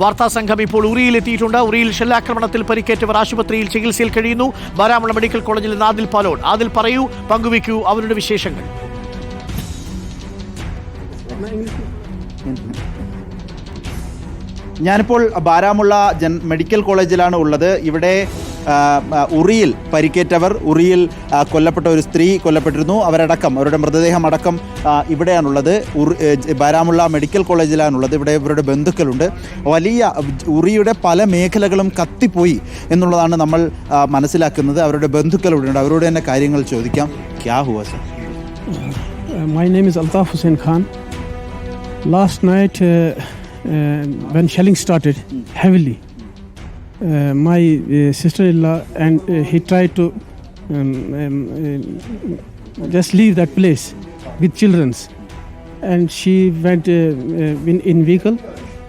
വാർത്താ സംഘം ഇപ്പോൾ ഉറിയിൽ എത്തിയിട്ടുണ്ട്. ഉറിയിൽ ഷെല്ലാക്രമണത്തിൽ പരിക്കേറ്റവർ ആശുപത്രിയിൽ ചികിത്സയിൽ കഴിയുന്നു. ബാരാമുള്ള മെഡിക്കൽ കോളേജിൽ നിന്ന് ആദിൽ പാലോൺ. ആദിൽ പറയൂ പങ്കുവയ്ക്കൂ അവരുടെ വിശേഷങ്ങൾ. ഞാനിപ്പോൾ ബാരാമുള്ള ജൻ മെഡിക്കൽ കോളേജിലാണ് ഉള്ളത്. ഇവിടെ ഉറിയിൽ പരിക്കേറ്റവർ ഉറിയിൽ കൊല്ലപ്പെട്ട ഒരു സ്ത്രീ കൊല്ലപ്പെട്ടിരുന്നു. അവരടക്കം അവരുടെ മൃതദേഹം അടക്കം ഇവിടെയാണുള്ളത്. ബാരാമുള്ള മെഡിക്കൽ കോളേജിലാണുള്ളത്. ഇവിടെ ഇവരുടെ ബന്ധുക്കളുണ്ട്. വലിയ ഉറിയുടെ പല മേഖലകളും കത്തിപ്പോയി എന്നുള്ളതാണ് നമ്മൾ മനസ്സിലാക്കുന്നത്. അവരുടെ ബന്ധുക്കൾ ഇവിടെയുണ്ട് അവരോട് തന്നെ കാര്യങ്ങൾ ചോദിക്കാം. ക്യാ ഹുവ sir? My name is Altaf Hussain Khan last night when uh, started when my uh, sister-in-law and uh, he tried to um, um, uh, just leave that place with childrens, and she went uh, uh, in, in vehicle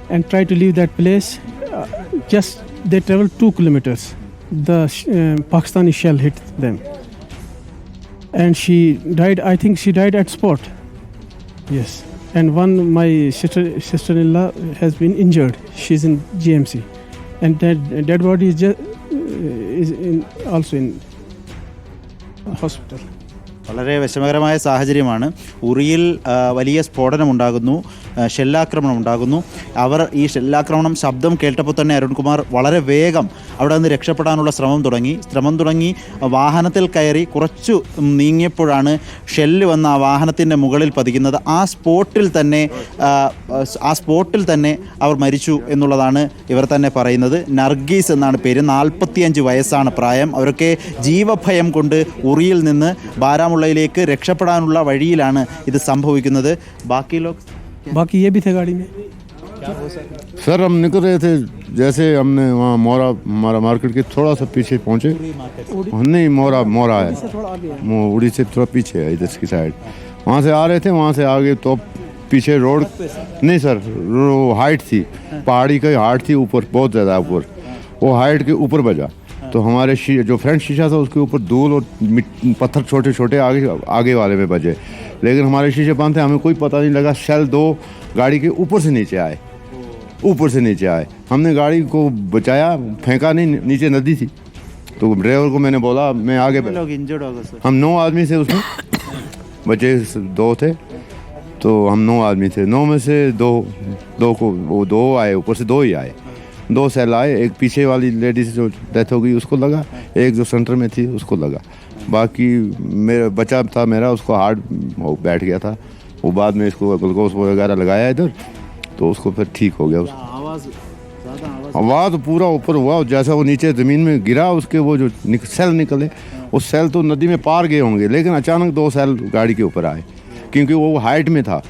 and tried to leave that place. Uh, just they traveled two kilometers. The uh, Pakistani shell hit them. And she died i think she died at spot. Yes. And one my sister sister-in-law has been injured. She's in gmc and that dead body is just is in also in hospital വളരെ വിഷമകരമായ സാഹചര്യമാണ് ഉറിയിൽ വലിയ സ്ഫോടനം ഉണ്ടാകുന്നു ആ, ഷെല്ലാക്രമണം ഉണ്ടാകുന്നു. അവർ ഈ ഷെല്ലാക്രമണം ശബ്ദം കേട്ടപ്പോൾ തന്നെ അരുൺകുമാർ വളരെ വേഗം അവിടെ നിന്ന് രക്ഷപ്പെടാനുള്ള ശ്രമം തുടങ്ങി. ശ്രമം തുടങ്ങി വാഹനത്തിൽ കയറി കുറച്ചു നീങ്ങിയപ്പോഴാണ് ഷെല്ല് വന്ന ആ വാഹനത്തിന്റെ മുകളിൽ പതിക്കുന്നത്. ആ സ്പോട്ടിൽ തന്നെ ആ, സ്പോട്ടിൽ തന്നെ അവർ മരിച്ചു എന്നുള്ളതാണ് ഇവർ തന്നെ പറയുന്നത്. നർഗീസ് എന്നാണ് പേര്. നാൽപ്പത്തിയഞ്ച് വയസ്സാണ് പ്രായം. അവരൊക്കെ ജീവഭയം കൊണ്ട് ഉറിയിൽ നിന്ന് ബാരാമുള്ളയിലേക്ക് രക്ഷപ്പെടാനുള്ള വഴിയിലാണ് ഇത് സംഭവിക്കുന്നത്. ബാക്കി ലോക് बाकी ये भी थे गाड़ी में। सर हम निकल रहे थे जैसे हमने वहाँ मोरा हमारा मार्केट के थोड़ा सा पीछे पहुँचे। नहीं मोरा मोरा है। वो उड़ी से थोड़ा पीछे है इधर की साइड। वहाँ से आ रहे थे वहाँ से आगे तो पीछे रोड नहीं सर वो हाइट थी। पहाड़ी की हाइट थी ऊपर बहुत ज़्यादा ऊपर। वो हाइट के ऊपर बजा। तो हमारे जो फ्रंट शीशा था उसके ऊपर धूल और पत्थर छोटे छोटे आगे आगे वाले में बजे। लेकिन हमारे शीशे बंद थे हमें कोई पता नहीं लगा शेल दो गाड़ी के ऊपर से नीचे आए। ऊपर से नीचे आए। हमने गाड़ी को बचाया फेंका नहीं नीचे नदी थी। तो ड्राइवर को मैंने बोला मैं आगे लोग इंजर्ड होगा सर हम नौ आदमी थे उसमें। बचे दो थे। तो हम नौ आदमी थे। नौ में से दो दो को वो दो आए ऊपर से दो ही आए। दो सेल आए एक पीछे वाली लेडीज़ जो डेथ हो गई उसको लगा। एक जो सेंटर में थी उसको लगा। बाकी मेरा बचा था मेरा उसको हार्ट बैठ गया था। वो बाद में इसको ग्लूकोज वगैरह लगाया इधर तो उसको फिर ठीक हो गया उसको आवाज़ ज़्यादा आवाज़? आवाज़ पूरा ऊपर हुआ जैसा वो नीचे ज़मीन में गिरा उसके वो जो निक, सेल निकले वो सेल तो नदी में पार गए होंगे लेकिन अचानक दो सेल गाड़ी के ऊपर आए क्योंकि वो हाइट में था।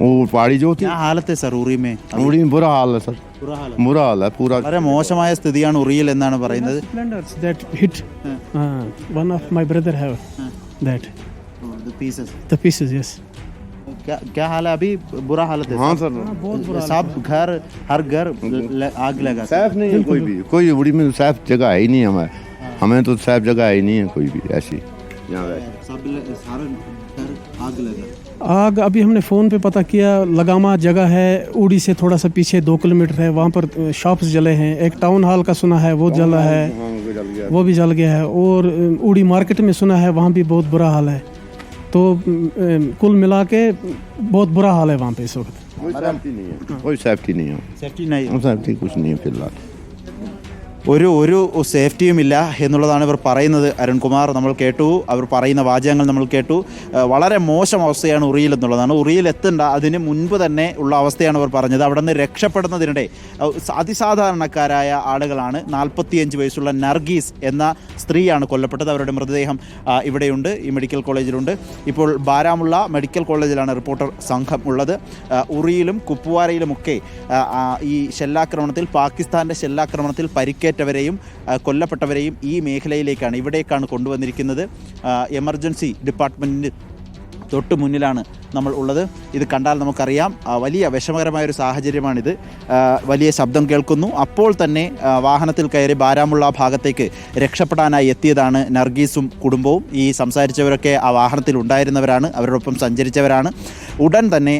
वो पहाड़ी जो थी। हालत है सर उरी में? उरी में बुरा हाल है सर। बुरा हाल है। पूरा अरे मौसम आया स्थिति है उरी വളരെ മോശമായ സ്ഥിതിയാണ് ഉറിയിൽ in their splendours splendors hit one of my brother have brother the pieces the pieces yes क्या क्या हाल है? अभी बुरा हालत है हाँ सर। सब घर हर घर आग लगा सैफ नहीं है कोई भी। कोई उड़ी में सैफ जगह है ही नहीं हमें। हाँ। हमें तो सैफ जगह है ही नहीं है कोई भी ऐसी। यहाँ सब सारे आग लगा। आग अभी हमने फ़ोन पे पता किया लगामा जगह है उड़ी से थोड़ा सा पीछे दो किलोमीटर है वहाँ पर शॉप्स जले हैं। एक टाउन हॉल का सुना है वो जला है। हाँ, वो भी जल गया। है। और उड़ी मार्केट में सुना है वहाँ भी बहुत बुरा हाल है। तो कुल मिला के बहुत बुरा हाल है वहाँ पे इस वक्त। कोई सेफ्टी नहीं है। कोई सेफ्टी नहीं है। सेफ्टी नहीं है। सेफ्टी कुछ नहीं है फ़िलहाल। ഒരു ഒരു സേഫ്റ്റിയും ഇല്ല എന്നുള്ളതാണ് ഇവർ പറയുന്നത്. അരുൺകുമാർ നമ്മൾ കേട്ടു. അവർ പറയുന്ന വാചകങ്ങൾ നമ്മൾ കേട്ടു. വളരെ മോശം അവസ്ഥയാണ് ഉറിയിൽ എന്നുള്ളതാണ്. ഉറിയിൽ എത്തേണ്ട അതിന് മുൻപ് തന്നെ ഉള്ള അവസ്ഥയാണ് അവർ പറഞ്ഞത്. അവിടെ നിന്ന് രക്ഷപ്പെടുന്നതിനിടെ അതിസാധാരണക്കാരായ ആളുകളാണ്. നാൽപ്പത്തിയഞ്ച് വയസ്സുള്ള നർഗീസ് എന്ന സ്ത്രീയാണ് കൊല്ലപ്പെട്ടത്. അവരുടെ മൃതദേഹം ഇവിടെയുണ്ട് ഈ മെഡിക്കൽ കോളേജിലുണ്ട്. ഇപ്പോൾ ബാരാമുള്ള മെഡിക്കൽ കോളേജിലാണ് റിപ്പോർട്ടർ സംഘം ഉള്ളത്. ഉറിയിലും ആ, ഈ ഷെല്ലാക്രമണത്തിൽ പാകിസ്ഥാന്റെ ഷെല്ലാക്രമണത്തിൽ പരിക്കേറ്റവരെയും കൊല്ലപ്പെട്ടവരെയും ഈ മേഖലയിലേക്കാണ് ഇവിടേക്കാണ് കൊണ്ടുവന്നിരിക്കുന്നത്. എമർജൻസി ഡിപ്പാർട്ട്മെന്റിന് തൊട്ട് മുന്നിലാണ് നമ്മൾ ഉള്ളത്. ഇത് കണ്ടാൽ നമുക്കറിയാം വലിയ വിഷമകരമായ ഒരു സാഹചര്യമാണിത് വലിയ ശബ്ദം കേൾക്കുന്നു. അപ്പോൾ തന്നെ വാഹനത്തിൽ കയറി ബാരാമുള്ള ഭാഗത്തേക്ക് രക്ഷപ്പെടാനായി എത്തിയതാണ് നർഗീസും കുടുംബവും. ഈ സംസാരിച്ചവരൊക്കെ ആ വാഹനത്തിൽ ഉണ്ടായിരുന്നവരാണ് അവരോടൊപ്പം സഞ്ചരിച്ചവരാണ്. ഉടൻ തന്നെ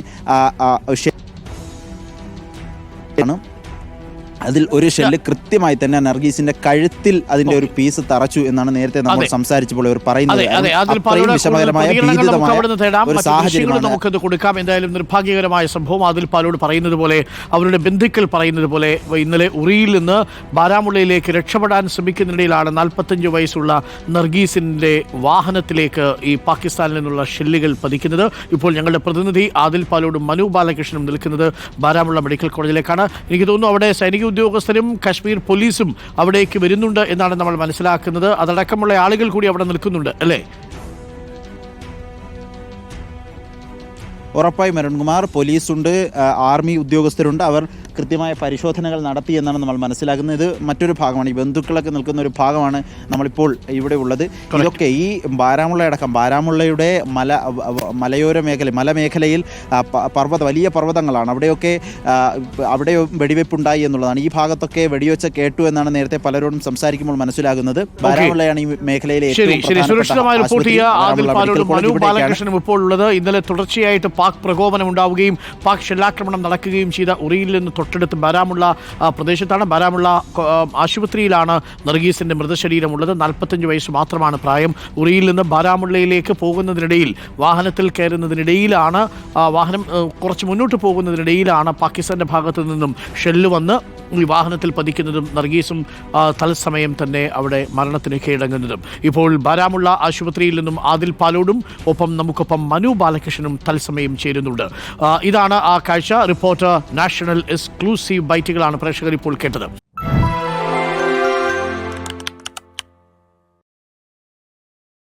അതിൽ ഒരു ഷെല്ല് കൃത്യമായി തന്നെ നർഗീസിന്റെ കഴുത്തിൽ അതിന്റെ ഒരു പീസ് തറച്ചു എന്നാണ് നേരത്തെ നമ്മൾ. സംസാരിച്ചപ്പോൾ ഇവർ പറയുന്നത്. അത്രയും പലരുടെ വിഷമകരമായ നമുക്ക് ഒരു സാഹചര്യമാണ് നമുക്കത് കൊടുക്കാം. എന്തായാലും നിർഭാഗ്യകരമായ സംഭവം. അതിൽ പാലോട് പറയുന്നത് പോലെ അവരുടെ ബന്ധുക്കൾ പറയുന്നത് പോലെ ഇന്നലെ ഉറിയിൽ നിന്ന് ബാരാമുള്ളയിലേക്ക് രക്ഷപ്പെടാൻ ശ്രമിക്കുന്നതിനിടയിലാണ് നാൽപ്പത്തഞ്ച് വയസ്സുള്ള നർഗീസിന്റെ വാഹനത്തിലേക്ക് ഈ പാകിസ്ഥാനിൽ നിന്നുള്ള ഷെല്ലുകൾ പതിക്കുന്നത്. ഇപ്പോൾ ഞങ്ങളുടെ പ്രതിനിധി ആദിൽ പാലോടും മനു ബാലകൃഷ്ണനും നിൽക്കുന്നത് ബാരാമുള്ള മെഡിക്കൽ കോളേജിലേക്കാണ്. എനിക്ക് തോന്നുന്നു അവിടെ സൈനിക ഉദ്യോഗസ്ഥരും കശ്മീർ പോലീസും അവിടേക്ക് വരുന്നുണ്ട് എന്നാണ് നമ്മൾ മനസ്സിലാക്കുന്നത്. അതടക്കമുള്ള ആളുകൾ കൂടി അവിടെ നിൽക്കുന്നുണ്ട് അല്ലേ? ഉറപ്പായും അരുൺകുമാർ പോലീസുണ്ട് ആർമി ഉദ്യോഗസ്ഥരുണ്ട്. അവർ കൃത്യമായ പരിശോധനകൾ നടത്തി എന്നാണ് നമ്മൾ മനസ്സിലാക്കുന്നത്. ഇത് മറ്റൊരു ഭാഗമാണ് ഈ ബന്ധുക്കളൊക്കെ നിൽക്കുന്ന ഒരു ഭാഗമാണ് നമ്മളിപ്പോൾ ഇവിടെ ഉള്ളത്. ഇതൊക്കെ ഈ ബാരാമുള്ളയടക്കം ബാരാമുള്ളയുടെ മല മലയോര മേഖല മലമേഖലയിൽ പർവത വലിയ പർവതങ്ങളാണ്. അവിടെയൊക്കെ അവിടെ വെടിവെപ്പുണ്ടായി എന്നുള്ളതാണ്. ഈ ഭാഗത്തൊക്കെ വെടിവെച്ച കേട്ടു എന്നാണ് നേരത്തെ പലരോടും സംസാരിക്കുമ്പോൾ മനസ്സിലാകുന്നത്. ബാരാമുള്ളയാണ് ഈ മേഖലയിലെ റിപ്പോർട്ട്. ചെയ്യുക. ബാലകൃഷ്ണനും ഇപ്പോൾ ഉള്ളത്. ഇന്നലെ തുടർച്ചയായിട്ട് പാക് പ്രകോപനം ഉണ്ടാവുകയും പാക് ഷെല്ലാക്രമണം നടക്കുകയും ചെയ്ത ഉറിയിൽ നിന്ന് തൊട്ടടുത്ത് ബാരാമുള്ള പ്രദേശത്താണ്. ബാരാമുള്ള ആശുപത്രിയിലാണ് നർഗീസിന്റെ മൃതശരീരം ഉള്ളത് നാൽപ്പത്തഞ്ച് വയസ്സ് മാത്രമാണ് പ്രായം. ഉറിയിൽ നിന്ന് ബാരാമുള്ളയിലേക്ക് പോകുന്നതിനിടയിൽ വാഹനത്തിൽ കയറുന്നതിനിടയിലാണ് വാഹനം കുറച്ച് മുന്നോട്ട് പോകുന്നതിനിടയിലാണ് പാകിസ്ഥാന്റെ ഭാഗത്തു നിന്നും ഷെല്ല് വന്ന് വാഹനത്തിൽ പതിക്കുന്നതും നർഗീസും തത്സമയം തന്നെ അവിടെ മരണത്തിന് കീഴടങ്ങുന്നതും. ഇപ്പോൾ ബാരാമുള്ള ആശുപത്രിയിൽ നിന്നും ആദിൽ പാലോടും ഒപ്പം നമുക്കൊപ്പം മനു ബാലകൃഷ്ണനും തത്സമയം ചേരുന്നുണ്ട്. ഇതാണ് ആ കാഴ്ച. റിപ്പോർട്ടർ നാഷണൽ എക്സ്ക്ലൂസീവ് ബൈറ്റുകളാണ് പ്രേക്ഷകർ ഇപ്പോൾ കേട്ടത്.